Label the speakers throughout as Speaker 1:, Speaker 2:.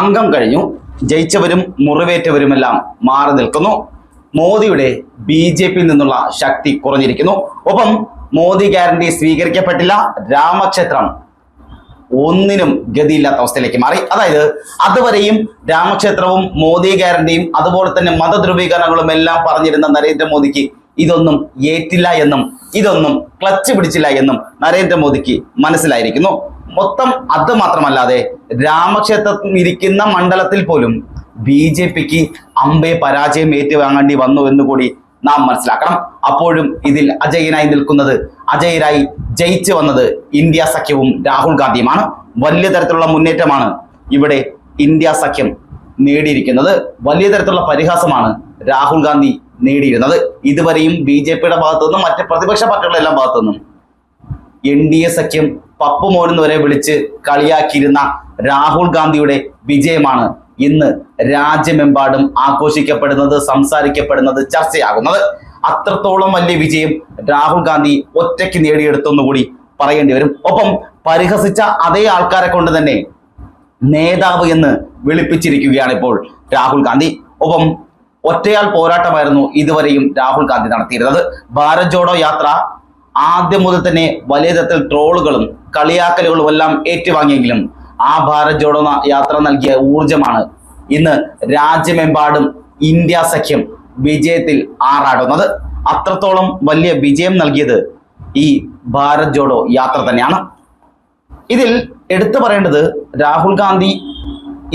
Speaker 1: അംഗം കഴിഞ്ഞു. ജയിച്ചവരും മുറിവേറ്റവരുമെല്ലാം മാറി നിൽക്കുന്നു. മോദിയുടെ ബി ജെ പിയിൽ നിന്നുള്ള ശക്തി കുറഞ്ഞിരിക്കുന്നു. ഒപ്പം മോദി ഗ്യാരണ്ടി സ്വീകരിക്കപ്പെട്ടില്ല. രാമക്ഷേത്രം ഒന്നിനും ഗതിയില്ലാത്ത അവസ്ഥയിലേക്ക് മാറി. അതായത് അതുവരെയും രാമക്ഷേത്രവും മോദി ഗ്യാരണ്ടിയും അതുപോലെ തന്നെ മതധ്രുവീകരണങ്ങളും എല്ലാം പറഞ്ഞിരുന്ന നരേന്ദ്രമോദിക്ക് ഇതൊന്നും ഏറ്റില്ല എന്നും ഇതൊന്നും ക്ലച്ച് പിടിച്ചില്ല എന്നും നരേന്ദ്രമോദിക്ക് മനസ്സിലായിരിക്കുന്നു. മൊത്തം അത് മാത്രമല്ലാതെ രാമക്ഷേത്രത്തിൽ ഇരിക്കുന്ന മണ്ഡലത്തിൽ പോലും ബി ജെ പിക്ക് അമ്പെ പരാജയം ഏറ്റുവാങ്ങേണ്ടി വന്നു എന്ന് കൂടി നാം മനസ്സിലാക്കണം. അപ്പോഴും ഇതിൽ അജയനായി നിൽക്കുന്നത് അജയരായി ജയിച്ചു വന്നത് ഇന്ത്യ സഖ്യവും രാഹുൽ ഗാന്ധിയുമാണ്. വലിയ തരത്തിലുള്ള മുന്നേറ്റമാണ് ഇവിടെ ഇന്ത്യ സഖ്യം നേടിയിരിക്കുന്നത്. വലിയ തരത്തിലുള്ള പരിഹാസമാണ് രാഹുൽ ഗാന്ധി നേടിയിരുന്നത്. ഇതുവരെയും ബി ജെ പിയുടെ ഭാഗത്തു നിന്നും മറ്റ് പ്രതിപക്ഷ പാർട്ടികളുടെ എല്ലാം ഭാഗത്തു നിന്നും എൻ ഡി എ സഖ്യം പപ്പു വരെ വിളിച്ച് കളിയാക്കിയിരുന്ന രാഹുൽ ഗാന്ധിയുടെ വിജയമാണ് ഇന്ന് രാജ്യമെമ്പാടും ആഘോഷിക്കപ്പെടുന്നത് സംസാരിക്കപ്പെടുന്നത് ചർച്ചയാകുന്നത്. അത്രത്തോളം വലിയ വിജയം രാഹുൽ ഗാന്ധി ഒറ്റയ്ക്ക് നേടിയെടുത്തെന്നുകൂടി പറയേണ്ടി വരും. ഒപ്പം പരിഹസിച്ച അതേ ആൾക്കാരെ കൊണ്ട് തന്നെ നേതാവ് എന്ന് വിളിപ്പിച്ചിരിക്കുകയാണ് ഇപ്പോൾ രാഹുൽ ഗാന്ധി. ഒപ്പം ഒറ്റയാൾ പോരാട്ടമായിരുന്നു ഇതുവരെയും രാഹുൽ ഗാന്ധി നടത്തിയിരുന്നത്. ഭാരത് ജോഡോ യാത്ര ആദ്യം മുതൽ തന്നെ വലിയ തരത്തിൽ ട്രോളുകളും കളിയാക്കലുകളും എല്ലാം ഏറ്റുവാങ്ങിയെങ്കിലും ആ ഭാരത് ജോഡോ യാത്ര നൽകിയ ഊർജമാണ് ഇന്ന് രാജ്യമെമ്പാടും ഇന്ത്യ സഖ്യം വിജയത്തിൽ ആറാടുന്നത്. അത്രത്തോളം വലിയ വിജയം നൽകിയത് ഈ ഭാരത് ജോഡോ യാത്ര തന്നെയാണ്. ഇതിൽ എടുത്തു പറയേണ്ടത് രാഹുൽ ഗാന്ധി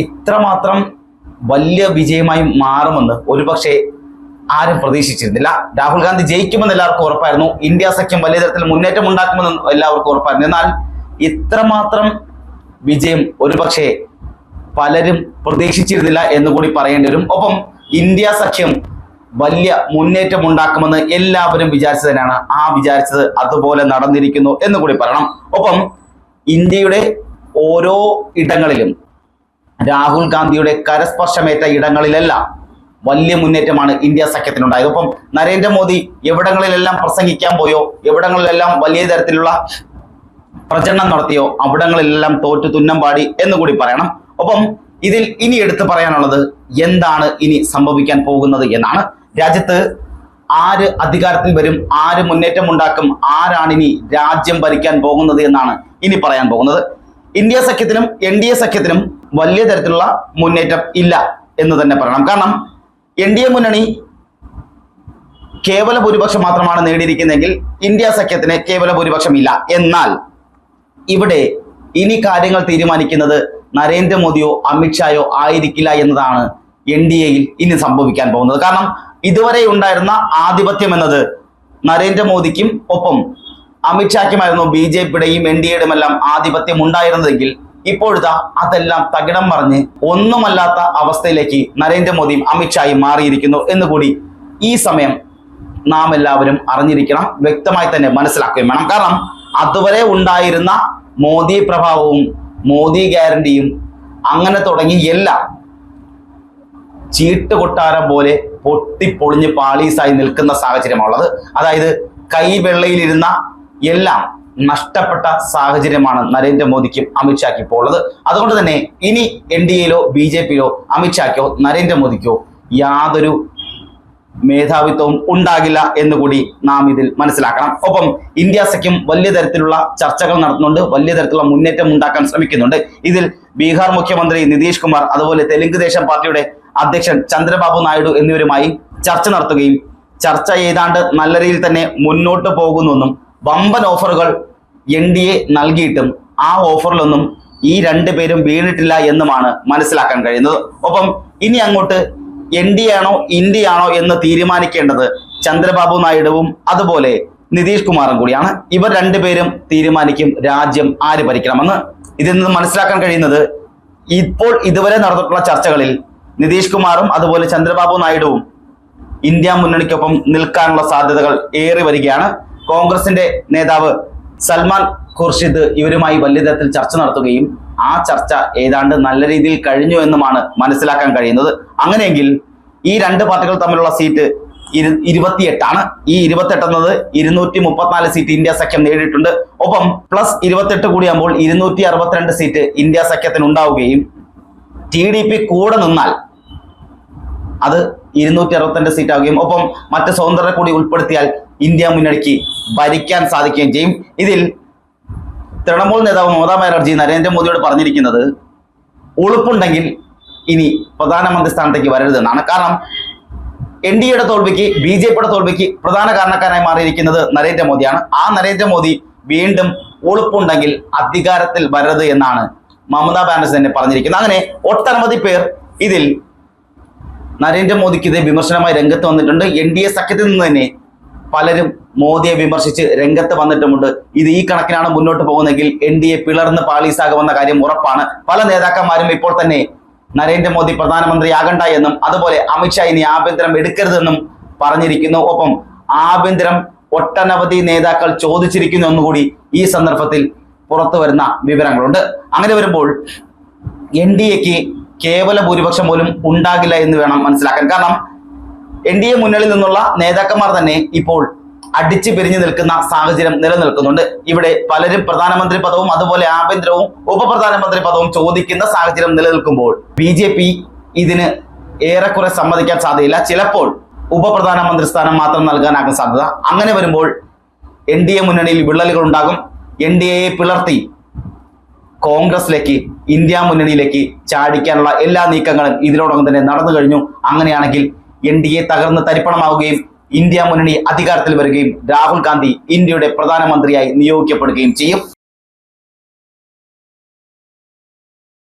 Speaker 1: ഇത്രമാത്രം വലിയ വിജയമായി മാറുമെന്ന് ഒരുപക്ഷെ ആരും പ്രതീക്ഷിച്ചിരുന്നില്ല. രാഹുൽ ഗാന്ധി ജയിക്കുമെന്ന് എല്ലാവർക്കും ഉറപ്പായിരുന്നു. ഇന്ത്യ സഖ്യം വലിയ തരത്തിൽ മുന്നേറ്റം ഉണ്ടാക്കുമെന്ന് എല്ലാവർക്കും ഉറപ്പായിരുന്നു. എന്നാൽ ഇത്രമാത്രം വിജയം ഒരുപക്ഷെ പലരും പ്രതീക്ഷിച്ചിരുന്നില്ല എന്ന് കൂടി പറയേണ്ടി വരും. ഒപ്പം ഇന്ത്യ സഖ്യം വലിയ മുന്നേറ്റം ഉണ്ടാക്കുമെന്ന് എല്ലാവരും വിചാരിച്ചത് തന്നെയാണ് ആ വിചാരിച്ചത് അതുപോലെ നടന്നിരിക്കുന്നു എന്ന് കൂടി പറയണം. ഒപ്പം ഇന്ത്യയുടെ ഓരോ ഇടങ്ങളിലും രാഹുൽ ഗാന്ധിയുടെ കരസ്പർശമേറ്റ ഇടങ്ങളിലെല്ലാം വലിയ മുന്നേറ്റമാണ് ഇന്ത്യ സഖ്യത്തിനുണ്ടായത്. ഒപ്പം നരേന്ദ്രമോദി എവിടങ്ങളിലെല്ലാം പ്രസംഗിക്കാൻ പോയോ എവിടങ്ങളിലെല്ലാം വലിയ തരത്തിലുള്ള പ്രചരണം നടത്തിയോ? അവിടങ്ങളിലെല്ലാം തോറ്റു തുന്നം പാടി എന്ന് കൂടി പറയണം. ഒപ്പം ഇതിൽ ഇനി എടുത്തു പറയാനുള്ളത് എന്താണ് ഇനി സംഭവിക്കാൻ പോകുന്നത് എന്നാണ്. രാജ്യത്ത് ആര് അധികാരത്തിൽ വരും ആര് മുന്നേറ്റം ഉണ്ടാക്കും ആരാണ് ഇനി രാജ്യം ഭരിക്കാൻ പോകുന്നത് എന്നാണ് ഇനി പറയാൻ പോകുന്നത്. ഇന്ത്യ സഖ്യത്തിനും എൻ ഡി എ സഖ്യത്തിനും വലിയ തരത്തിലുള്ള മുന്നേറ്റം ഇല്ല എന്ന് തന്നെ പറയണം. കാരണം എൻ ഡി എ മുന്നണി കേവല ഭൂരിപക്ഷം മാത്രമാണ് നേടിയിരിക്കുന്നതെങ്കിൽ ഇന്ത്യ സഖ്യത്തിന് കേവല ഭൂരിപക്ഷം ഇല്ല. എന്നാൽ ഇവിടെ ഇനി കാര്യങ്ങൾ തീരുമാനിക്കുന്നത് നരേന്ദ്രമോദിയോ അമിത്ഷായോ ആയിരിക്കില്ല എന്നതാണ് എൻ ഡി എയിൽ ഇനി സംഭവിക്കാൻ പോകുന്നത്. കാരണം ഇതുവരെ ഉണ്ടായിരുന്ന ആധിപത്യം എന്നത് നരേന്ദ്രമോദിക്കും ഒപ്പം അമിത്ഷായ്ക്കുമായിരുന്നു ബി ജെ പിയുടെയും എൻ ഡി എയുടെയും എല്ലാം ആധിപത്യം ഉണ്ടായിരുന്നതെങ്കിൽ ഇപ്പോഴത്തെ അതെല്ലാം തകിടം മറിഞ്ഞ് ഒന്നുമല്ലാത്ത അവസ്ഥയിലേക്ക് നരേന്ദ്രമോദിയും അമിത്ഷായും മാറിയിരിക്കുന്നു എന്നുകൂടി ഈ സമയം നാം എല്ലാവരും അറിഞ്ഞിരിക്കണം വ്യക്തമായി തന്നെ മനസ്സിലാക്കുകയും വേണം. കാരണം അതുവരെ ഉണ്ടായിരുന്ന മോദി പ്രഭാവവും മോദി ഗ്യാരണ്ടിയും അങ്ങനെ തുടങ്ങി എല്ലാം ചീട്ടുകൊട്ടാരം പോലെ പൊട്ടിപ്പൊളിഞ്ഞ് പാളീസായി നിൽക്കുന്ന സാഹചര്യമാണുള്ളത്. അതായത് കൈവെള്ളയിലിരുന്ന എല്ലാം നഷ്ടപ്പെട്ട സാഹചര്യമാണ് നരേന്ദ്രമോദിക്കും അമിത്ഷാക്ക് ഇപ്പോൾ ഉള്ളത്. അതുകൊണ്ട് തന്നെ ഇനി എൻ ഡി എയിലോ ബി ജെ പിയിലോ അമിത്ഷാക്കോ നരേന്ദ്രമോദിക്കോ യാതൊരു മേധാവിത്വവും ഉണ്ടാകില്ല എന്നുകൂടി നാം ഇതിൽ മനസ്സിലാക്കണം. ഒപ്പം ഇന്ത്യ സഖ്യം വലിയ തരത്തിലുള്ള ചർച്ചകൾ നടത്തുന്നുണ്ട് വലിയ തരത്തിലുള്ള മുന്നേറ്റം ഉണ്ടാക്കാൻ ശ്രമിക്കുന്നുണ്ട്. ഇതിൽ ബീഹാർ മുഖ്യമന്ത്രി നിതീഷ് കുമാർ അതുപോലെ തെലുങ്ക് ദേശം പാർട്ടിയുടെ അധ്യക്ഷൻ ചന്ദ്രബാബു നായിഡു എന്നിവരുമായി ചർച്ച നടത്തുകയും ചർച്ച ഏതാണ്ട് നല്ല രീതിയിൽ തന്നെ മുന്നോട്ട് പോകുന്നുവെന്നും വമ്പൻ ഓഫറുകൾ എൻ ഡി എ നൽകിയിട്ടും ആ ഓഫറിലൊന്നും ഈ രണ്ടു പേരും വീണിട്ടില്ല എന്നുമാണ് മനസ്സിലാക്കാൻ കഴിയുന്നത്. ഒപ്പം ഇനി അങ്ങോട്ട് എൻ ഡി ആണോ ഇന്ത്യയാണോ എന്ന് തീരുമാനിക്കേണ്ടത് ചന്ദ്രബാബു നായിഡുവും അതുപോലെ നിതീഷ് കുമാറും കൂടിയാണ്. ഇവർ രണ്ടുപേരും തീരുമാനിക്കും രാജ്യം ആര് ഭരിക്കണമെന്ന്. ഇതിൽ നിന്ന് മനസ്സിലാക്കാൻ കഴിയുന്നത് ഇപ്പോൾ ഇതുവരെ നടന്നിട്ടുള്ള ചർച്ചകളിൽ നിതീഷ് കുമാറും അതുപോലെ ചന്ദ്രബാബു നായിഡുവും ഇന്ത്യ മുന്നണിക്കൊപ്പം നിൽക്കാനുള്ള സാധ്യതകൾ ഏറി വരികയാണ്. കോൺഗ്രസിന്റെ നേതാവ് സൽമാൻ ഖുർഷിദ് ഇവരുമായി വലിയ തരത്തിൽ ചർച്ച നടത്തുകയും ആ ചർച്ച ഏതാണ്ട് നല്ല രീതിയിൽ കഴിഞ്ഞു എന്നുമാണ് മനസ്സിലാക്കാൻ കഴിയുന്നത്. അങ്ങനെയെങ്കിൽ ഈ രണ്ട് പാർട്ടികൾ തമ്മിലുള്ള സീറ്റ് ഇരു ഇരുപത്തിയെട്ടാണ്. ഈ ഇരുപത്തെട്ട് എന്നത് ഇരുന്നൂറ്റി മുപ്പത്തിനാല് സീറ്റ് ഇന്ത്യ സഖ്യം നേടിയിട്ടുണ്ട്. ഒപ്പം പ്ലസ് ഇരുപത്തെട്ട് കൂടിയാകുമ്പോൾ ഇരുന്നൂറ്റി അറുപത്തിരണ്ട് സീറ്റ് ഇന്ത്യ സഖ്യത്തിന് ഉണ്ടാവുകയും ടി ഡി പി കൂടെ നിന്നാൽ അത് ഇരുന്നൂറ്റി അറുപത്തിരണ്ട് സീറ്റ് ആവുകയും ഒപ്പം മറ്റ് സ്വതന്ത്രരെ കൂടി ഉൾപ്പെടുത്തിയാൽ ഇന്ത്യ മുന്നണിക്ക് ഭരിക്കാൻ സാധിക്കുകയും ചെയ്യും. ഇതിൽ തൃണമൂൽ നേതാവ് മമതാ ബാനർജി നരേന്ദ്രമോദിയോട് പറഞ്ഞിരിക്കുന്നത് ഉളുപ്പുണ്ടെങ്കിൽ ഇനി പ്രധാനമന്ത്രി സ്ഥാനത്തേക്ക് വരരുതെന്നാണ്. കാരണം എൻ ഡി എയുടെ തോൽവിക്ക് ബി ജെ പിയുടെ തോൽവിക്ക് പ്രധാന കാരണക്കാരനായി മാറിയിരിക്കുന്നത് നരേന്ദ്രമോദിയാണ്. ആ നരേന്ദ്രമോദി വീണ്ടും ഉളുപ്പുണ്ടെങ്കിൽ അധികാരത്തിൽ വരരുത് എന്നാണ് മമതാ ബാനർജി തന്നെ പറഞ്ഞിരിക്കുന്നത്. അങ്ങനെ ഒട്ടനവധി പേർ ഇതിൽ നരേന്ദ്രമോദിക്കെതിരെ വിമർശനമായി രംഗത്ത് വന്നിട്ടുണ്ട്. എൻ ഡി എ സഖ്യത്തിൽ നിന്ന് തന്നെ പലരും മോദിയെ വിമർശിച്ച് രംഗത്ത് വന്നിട്ടുമുണ്ട്. ഇത് ഈ കണക്കിനാണ് മുന്നോട്ട് പോകുന്നതെങ്കിൽ എൻ ഡി എ പിളർന്ന് പാളീസാകുമെന്ന കാര്യം ഉറപ്പാണ്. പല നേതാക്കന്മാരും ഇപ്പോൾ തന്നെ നരേന്ദ്രമോദി പ്രധാനമന്ത്രിയാകണ്ട എന്നും അതുപോലെ അമിത്ഷാ ഇനി ആഭ്യന്തരം എടുക്കരുതെന്നും പറഞ്ഞിരിക്കുന്നു. ഒപ്പം ആഭ്യന്തരം ഒട്ടനവധി നേതാക്കൾ ചോദിച്ചിരിക്കുന്നു എന്നുകൂടി ഈ സന്ദർഭത്തിൽ പുറത്തു വരുന്ന വിവരങ്ങളുണ്ട്. അങ്ങനെ വരുമ്പോൾ എൻ ഡി എക്ക് കേവല ഭൂരിപക്ഷം പോലും ഉണ്ടാകില്ല എന്ന് വേണം മനസ്സിലാക്കാൻ. കാരണം എൻ ഡി എ മുന്നണിയിൽ നിന്നുള്ള നേതാക്കന്മാർ തന്നെ ഇപ്പോൾ അടിച്ചു പിരിഞ്ഞു നിൽക്കുന്ന സാഹചര്യം നിലനിൽക്കുന്നുണ്ട്. ഇവിടെ പലരും പ്രധാനമന്ത്രി പദവും അതുപോലെ ആഭ്യന്തരവും ഉപപ്രധാനമന്ത്രി പദവും ചോദിക്കുന്ന സാഹചര്യം നിലനിൽക്കുമ്പോൾ ബി ജെ പി ഇതിന് ഏറെക്കുറെ സമ്മതിക്കാൻ സാധ്യതയില്ല. ചിലപ്പോൾ ഉപപ്രധാനമന്ത്രി സ്ഥാനം മാത്രം നൽകാനാകും സാധ്യത. അങ്ങനെ വരുമ്പോൾ എൻ ഡി എ മുന്നണിയിൽ വിള്ളലുകൾ ഉണ്ടാകും എൻ ഡി എയെ പിളർത്തി കോൺഗ്രസിലേക്ക് ഇന്ത്യ മുന്നണിയിലേക്ക് ചാടിക്കാനുള്ള എല്ലാ നീക്കങ്ങളും ഇതിനോടകം തന്നെ നടന്നു കഴിഞ്ഞു. അങ്ങനെയാണെങ്കിൽ എൻ ഡി എ തകർന്ന് തരിപ്പണമാവുകയും ഇന്ത്യ മുന്നണി അധികാരത്തിൽ വരികയും രാഹുൽ ഗാന്ധി ഇന്ത്യയുടെ പ്രധാനമന്ത്രിയായി നിയോഗിക്കപ്പെടുകയും ചെയ്യും.